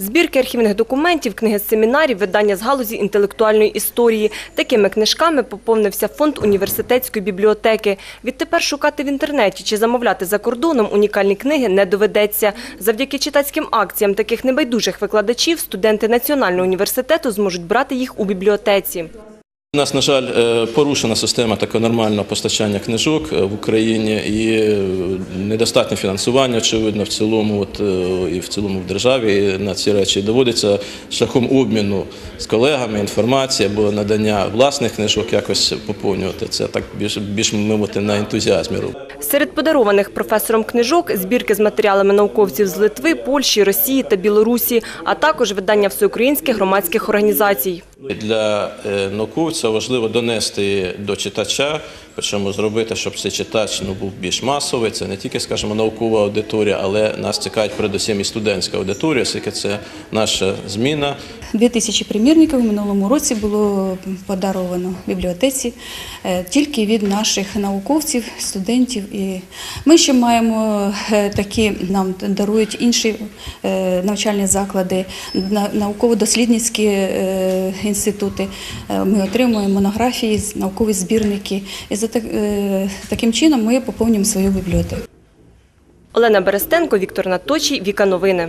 Збірки архівних документів, книги з семінарів, видання з галузі інтелектуальної історії. Такими книжками поповнився фонд університетської бібліотеки. Відтепер шукати в інтернеті чи замовляти за кордоном унікальні книги не доведеться. Завдяки читацьким акціям таких небайдужих викладачів студенти Національного університету зможуть брати їх у бібліотеці. У нас, на жаль, е, порушена система такого нормального постачання книжок е, в Україні і е, недостатнє фінансування, очевидно, в цілому, от, е, і в цілому в державі. На ці речі доводиться шляхом обміну з колегами інформації або надання власних книжок якось поповнювати це так більш більш мовити на ентузіазмі. Серед подарованих професором книжок – збірки з матеріалами науковців з Литви, Польщі, Росії та Білорусі, а також видання всеукраїнських громадських організацій. Для е, науковця важливо донести до читача, причому зробити, щоб цей читач ну, був більш масовий. Це не тільки, скажімо, наукова аудиторія, але нас цікавить передусім і студентська аудиторія, оскільки це наша зміна. Дві тисячі примірників у минулому році було подаровано бібліотеці е, тільки від наших науковців, студентів. І ми ще маємо е, такі, нам дарують інші навчальні заклади, науково-дослідницькі інститути. Е, Ми отримуємо монографії, наукові збірники. І за е, таким чином ми поповнюємо свою бібліотеку. Олена Берестенко, Віктор Наточій, Віка Новини.